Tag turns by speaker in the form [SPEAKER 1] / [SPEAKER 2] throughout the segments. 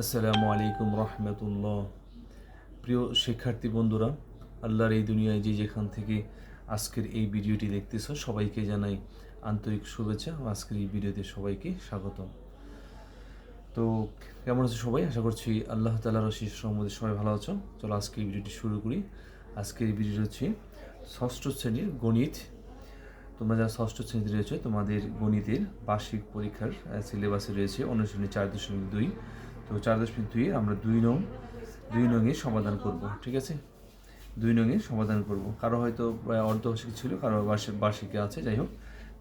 [SPEAKER 1] আসসালামু আলাইকুম রহমতুল্লাহ। প্রিয় শিক্ষার্থী বন্ধুরা, আল্লাহর এই দুনিয়ায় যে যেখান থেকে আজকের এই ভিডিওটি দেখতেছ, সবাইকে জানাই আন্তরিক শুভেচ্ছা আজকের এই ভিডিওতে সবাইকে স্বাগত তো কেমন আছো সবাই? আশা করছি আল্লাহ তালার শিশ সম্বন্ধে সবাই ভালো আছো। চলো আজকে এই ভিডিওটি শুরু করি। আজকের এই ভিডিওটি হচ্ছে ষষ্ঠ শ্রেণির গণিত। তোমরা যারা ষষ্ঠ শ্রেণীতে রয়েছে, তোমাদের গণিতের বার্ষিক পরীক্ষার সিলেবাসে রয়েছে, অনুশীলনী চার দশমিক দুই। তো চার দশমিক দুই আমরা দুই নং, দুই নংয়ের সমাধান করব, ঠিক আছে? দুই নংয়ের সমাধান করব। কারও হয়তো অর্ধবার্ষিক ছিল, কারও বার্ষিক বার্ষিকে আছে, যাই হোক।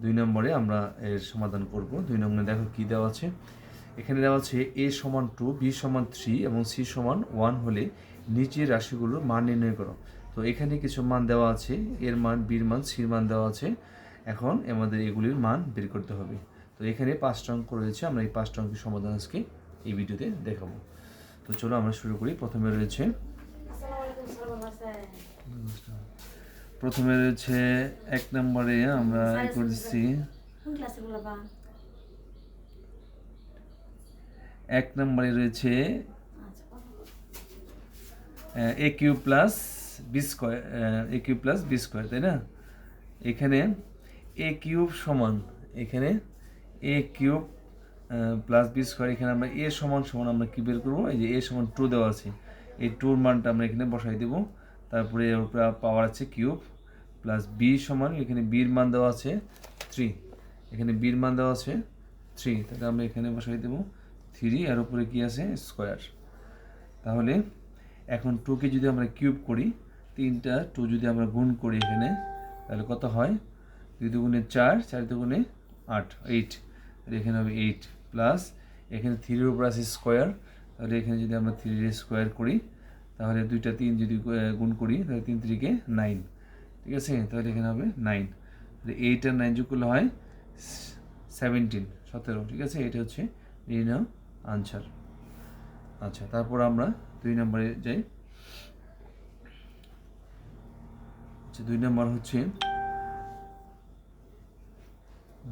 [SPEAKER 1] দুই নম্বরে আমরা এর সমাধান করব। দুই নম্বরে দেখো কী দেওয়া আছে। এখানে দেওয়া আছে এ সমান টু, বি সমান থ্রি এবং সি সমান ওয়ান হলে নিচের রাশিগুলোর মান নির্ণয় করো। তো এখানে কিছু মান দেওয়া আছে, এর মান, বির মান, সির মান দেওয়া আছে। এখন আমাদের এগুলির মান বের করতে হবে। তো এখানে পাঁচটা অঙ্ক রয়েছে, আমরা এই পাঁচটা অঙ্কের সমাধান আজকে এই ভিডিওতে দেখাবো। তো চলো আমরা শুরু করি। প্রথমে রয়েছে প্রথমে রয়েছে এক নম্বরে আমরা করছি এক নম্বরে রয়েছে
[SPEAKER 2] আচ্ছা
[SPEAKER 1] A cube plus B square A cube plus B square তাই না? এখানে এ কিউব সমান এখানে A cube plus B square এখানে আমরা এ সমান সমান আমরা কি বের করব? এই যে এ সমান টু দেওয়া আছে। এই টুর মানটা আমরা এখানে বসাই দেবো। তারপরে এর উপরে পাওয়ার আছে কিউব প্লাস বি সমান, এখানে বির মান দেওয়া আছে থ্রি এখানে বির মান দেওয়া আছে থ্রি তাহলে আমরা এখানে বসাই দেবো থ্রি আর উপরে কি আছে? স্কোয়ার তাহলে এখন টুকে যদি আমরা কিউব করি, তিনটা টু যদি আমরা গুণ করি এখানে, তাহলে কত হয়? দুই দুগুণে চার চার দুগুণে আট এইট এখানে হবে এইট প্লাস এখানে থ্রির উপর আছে স্কোয়ার তাহলে এখানে যদি আমরা থ্রির স্কোয়ার করি, তাহলে দুইটা তিন যদি গুণ করি, তাহলে তিন তিরিকে নাইন ঠিক আছে? তাহলে এখানে হবে নাইন তাহলে এইট আর নাইন যোগ করলে হয় সেভেন্টিন সতেরো, ঠিক আছে? এটা হচ্ছে নির্ণয় আনসার আচ্ছা তারপর আমরা দুই নম্বরে যাই। আচ্ছা দুই নম্বর হচ্ছে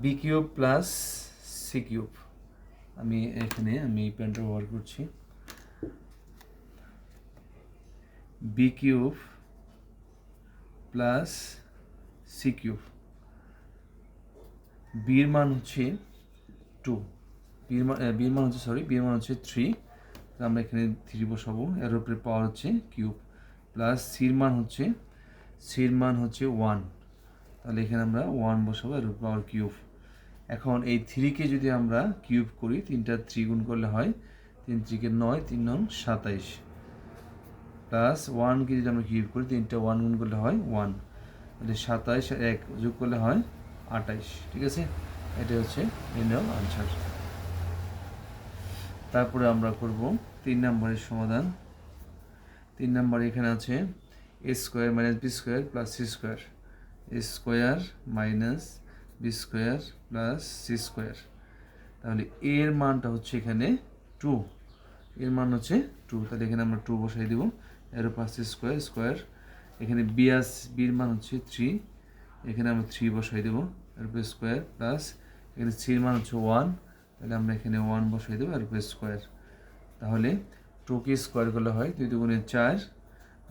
[SPEAKER 1] B cube plus C cube আমি এখানে, আমি পেনটা ব্যবহার করছি। B cube plus C cube বির মান হচ্ছে টু বির মান বির মান হচ্ছে সরি বির মান হচ্ছে থ্রি আমরা এখানে থ্রি বসাবো। এর উপরে পাওয়ার হচ্ছে কিউব প্লাস সির মান হচ্ছে সির মান হচ্ছে ওয়ান তাহলে এখানে আমরা ওয়ান বসাবো, এর উপরে পাওয়ার কিউব এখন এই থ্রিকে যদি আমরা কিউব করি, তিনটা থ্রি গুণ করলে হয় তিন থ্রিকে নয়, তিন নং সাতাইশ। প্লাস ওয়ানকে যদি আমরা কিউব করি, তিনটা ওয়ান গুণ করলে হয় ওয়ান। তাহলে সাতাইশ এক যোগ করলে হয় আটাইশ। ঠিক আছে? এটা হচ্ছে নির্ণয় আনসার তারপরে আমরা করব তিন নম্বরের সমাধান। তিন নম্বরে এখানে আছে A square minus B square plus C square A square minus B square plus C square তাহলে এর মানটা হচ্ছে এখানে টু এর মান হচ্ছে টু তাহলে এখানে আমরা টু বসাই দেবো। এর আছে স্কোয়ার স্কোয়ার এখানে বি আস বির মান হচ্ছে থ্রি এখানে আমরা থ্রি বসাই দেবো। এর উপর স্কোয়ার প্লাস এখানে সির মান হচ্ছে ওয়ান তাহলে আমরা এখানে ওয়ান বসাই দেবো এর উপর স্কোয়ার তাহলে টুকে স্কোয়ার করলে হয় দুই দুগুণে চার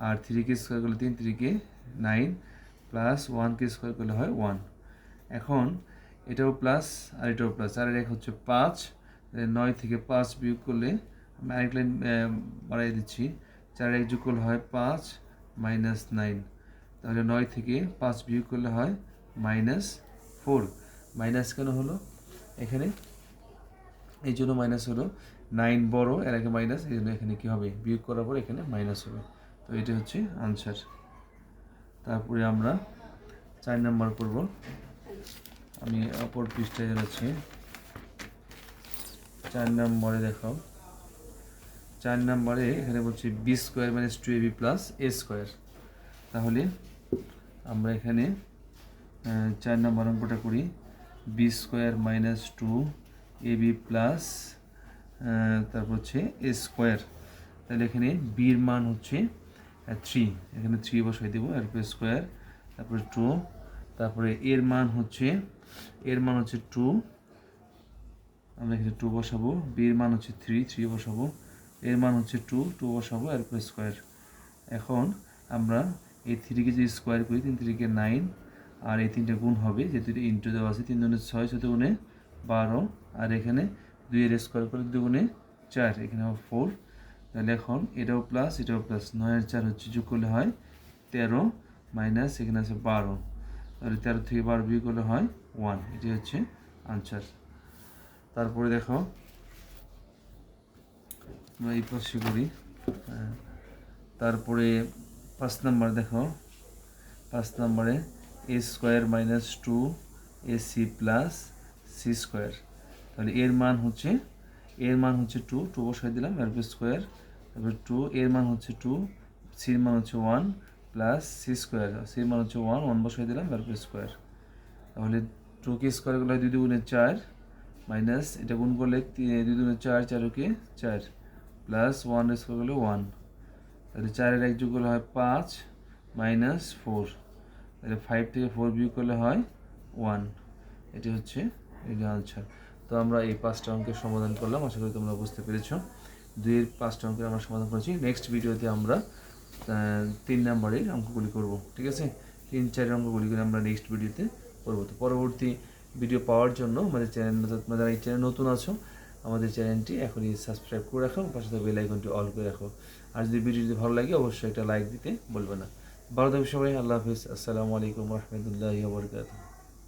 [SPEAKER 1] আর থ্রিকে স্কোয়ার করলে তিন থ্রিকে নাইন প্লাস ওয়ানকে স্কোয়ার করলে হয় ওয়ান এখন এটাও প্লাস আর এটাও প্লাস আর এক হচ্ছে পাঁচ নয় থেকে পাঁচ বিয়োগ করলে আমি আরেক লাইন বাড়াই দিচ্ছি চার এক যোগ করলে হয় পাঁচ মাইনাস নাইন তাহলে নয় থেকে পাঁচ বিয়োগ করলে হয় মাইনাস ফোর মাইনাস কেন হলো? এখানে এই জন্য মাইনাস হলো। নাইন বড়, এর আগে মাইনাস এই জন্য এখানে কী হবে? বিয়োগ করার পর এখানে মাইনাস হবে। তো এটা হচ্ছে আনসার তারপরে আমরা চার নাম্বার করব আমি অপর পৃষ্ঠায় যাচ্ছি। চার নম্বরে দেখাও। চার নম্বরে এখানে বলছি B square minus two A B plus A square তাহলে আমরা এখানে চার নম্বর অঙ্কটা করি। B square minus two A B plus তারপর হচ্ছে এ স্কোয়ার তাহলে এখানে বির মান হচ্ছে থ্রি এখানে থ্রি বসাই দেবো এরপরে স্কোয়ার তারপর টু তারপরে এর মান হচ্ছে, এর মান হচ্ছে টু আমরা এখানে টু বসাবো। বির মান হচ্ছে থ্রি থ্রি বসাবো। এর মান হচ্ছে টু টু বসাবো, এর উপর স্কোয়ার এখন আমরা এই থ্রিকে যদি স্কোয়ার করি, তিন থ্রিকে নাইন আর এই তিনটে গুণ হবে, যেহেতু ইন্টু দেওয়া আছে, তিন দুগুণে ছয় ছয় গুণে বারো, আর এখানে দুই দুইয়ের স্কোয়ার করে দুগুণে চার, এখানে হবে ফোর তাহলে এখন এটাও প্লাস এটাও প্লাস নয় নয়ের চার হচ্ছে যোগ করলে হয় তেরো মাইনাস এখানে আছে বারো। তাহলে তেরো থেকে বারো বিয়োগ করলে হয় ওয়ান এটি হচ্ছে আনসার তারপরে দেখো, আমরা এই পাশে করি হ্যাঁ। তারপরে পাঁচ নাম্বার দেখো, পাঁচ নাম্বারে A square minus two A C plus C square তাহলে এর মান হচ্ছে, এর মান হচ্ছে টু টু বসাই দিলাম এর স্কোয়ার তারপরে টু এর মান হচ্ছে টু সির মান হচ্ছে ওয়ান প্লাস সি স্কোয়ার সির মান হচ্ছে ওয়ান ওয়ান বসাই দিলাম এর স্কোয়ার তাহলে টু কে স্কোয়ার করলে দুই দুগুণে চার মাইনাস এটা গুণ করলে দুই দুগুণে চার চারকে চার প্লাস ওয়ান স্কোয়ার করলে ওয়ান তাহলে চারের এক যোগ করলে হয় পাঁচ মাইনাস ফোর তাহলে ফাইভ থেকে ফোর বিয়োগ করলে হয় ওয়ান এটি হচ্ছে এই আনসার তো আমরা এই পাঁচটা অঙ্কের সমাধান করলাম, আশা করি তোমরা বুঝতে পেরেছ। দুইয়ের পাঁচটা অঙ্কের আমরা সমাধান করেছি। নেক্সট ভিডিওতে আমরা তিন নাম্বারের অঙ্কগুলি করব, ঠিক আছে? তিন চারের অঙ্কগুলি করে আমরা নেক্সট ভিডিওতে করব। তো পরবর্তী ভিডিও পাওয়ার জন্য আমাদের চ্যানেল যারা এই চ্যানেল নতুন আছো, আমাদের চ্যানেলটি এখনই সাবস্ক্রাইব করে রাখো, পাশে বেল আইকনটি অল করে রাখো। আর যদি ভিডিও যদি ভালো লাগে, অবশ্যই একটা লাইক দিতে বলবে না। ভালো থাকবে সবাই, আল্লাহ হাফিজ। আসসালামু আলাইকুম রহমতুল্লাহ বরকাত